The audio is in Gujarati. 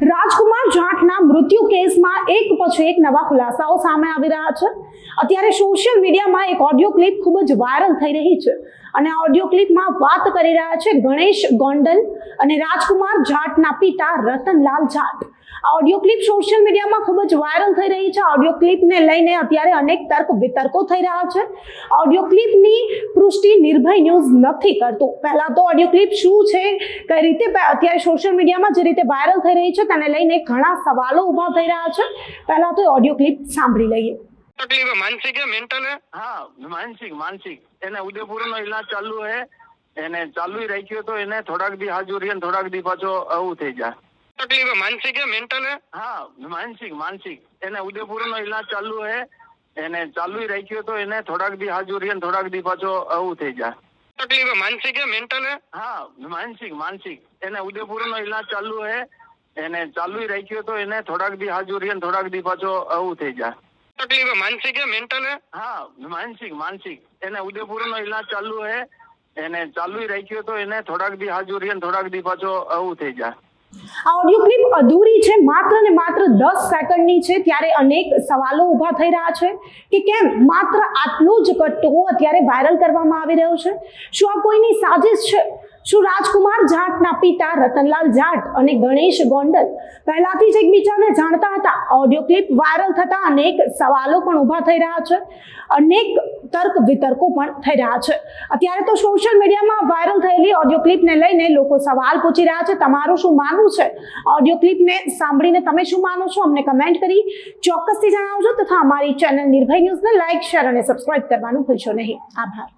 રાજકુમાર જાટના મૃત્યુ કેસમાં એક પછી એક નવા ખુલાસાઓ સામે આવી રહ્યા છે. અત્યારે સોશિયલ મીડિયામાં એક ઓડિયો ક્લિપ ખૂબ જ વાયરલ થઈ રહી છે અને આ ઓડિયો ક્લિપમાં વાત કરી રહ્યા છે ગણેશ ગોંડલ અને રાજકુમાર જાટના પિતા Ratanlal Jat. Audio clip social મીડિયામાં ખૂબ જ વાયરલ થઈ રહી છે. ઓડિયો ક્લિપને લઈને અત્યારે અનેક તર્ક વિતર્કો થઈ રહ્યા છે. ઓડિયો ક્લિપની પૃષ્ટિ નિર્ભય ન્યૂઝ નથી કરતું. પહેલાં તો ઓડિયો ક્લિપ શું છે કઈ રીતે અત્યારે સોશિયલ મીડિયામાં જે રીતે વાયરલ થઈ રહી છે તેને લઈને ઘણા સવાલો ઊભા થઈ રહ્યા છે. પહેલાં તો ઓડિયો ક્લિપ સાંભળી લઈએ. તકલીફ માનસિક હે મેન્ટલ હે? હા માનસિક માનસિક. એને ઉદયપુરનો ઇલાજ ચાલુ હે. એને ચાલુ રાખ્યો તો એને થોડાક દી હાજુ રહે થોડાક દી પાછો આવું થઈ જાય. તકલીફ है मानसिक है मेंटल है હા માનસિક માનસિક એને ઉદયપુર નો ઈલાજ ચાલુ હે એને ચાલુ ય રાખ્યો તો એને થોડાક દી હાજુ રહે ને થોડાક દી પાછો આવું થઈ જાય તકલીફ है मानसिक है मेंटल है હા માનસિક માનસિક એને ઉદયપુર નો ઈલાજ ચાલુ હે એને ચાલુ ય રાખ્યો તો એને થોડાક દી હાજુ રહે ને થોડાક દી પાછો આવું થઈ જાય તકલીફ है मानसिक है मेंटल है હા માનસિક માનસિક એને ઉદયપુર નો ઈલાજ ચાલુ હે એને ચાલુ ય રાખ્યો તો એને થોડાક દી હાજુ રહે ને થોડાક દી પાછો આવું થઈ જાય આ ઓડિયો ક્લિપ અધૂરી છે માત્ર ને માત્ર દસ સેકન્ડની છે ત્યારે અનેક સવાલો ઊભા થઈ રહ્યા છે કે કેમ માત્ર આટલો જ કટ્ટો અત્યારે વાયરલ કરવામાં આવી રહ્યો છે શું આ કોઈની સાજિશ છે શું રાજકુમાર જાટના પિતા રતનલાલ જાટ અને ગણેશ ગોંડલ પહેલાથી જ એકબીજાને જાણતા હતા. ઓડિયો ક્લિપ વાયરલ થતા અનેક સવાલો પણ ઊભા થઈ રહ્યા છે. અનેક તર્ક વિતર્કો પણ થઈ રહ્યા છે. અત્યારે તો સોશિયલ મીડિયામાં વાયરલ થયેલી ઓડિયો ક્લિપને લઈને લોકો સવાલ પૂછી રહ્યા છે, તમારું શું માનવું છે? ઓડિયો ક્લિપને સાંભળીને તમે શું માનો છો? અમને કમેન્ટ કરી ચોક્કસથી જણાવજો તથા અમારી ચેનલ નિર્ભય ન્યૂઝને લાઇક શેર અને સબસ્ક્રાઇબ કરવાનું ભૂલશો નહીં. આભાર.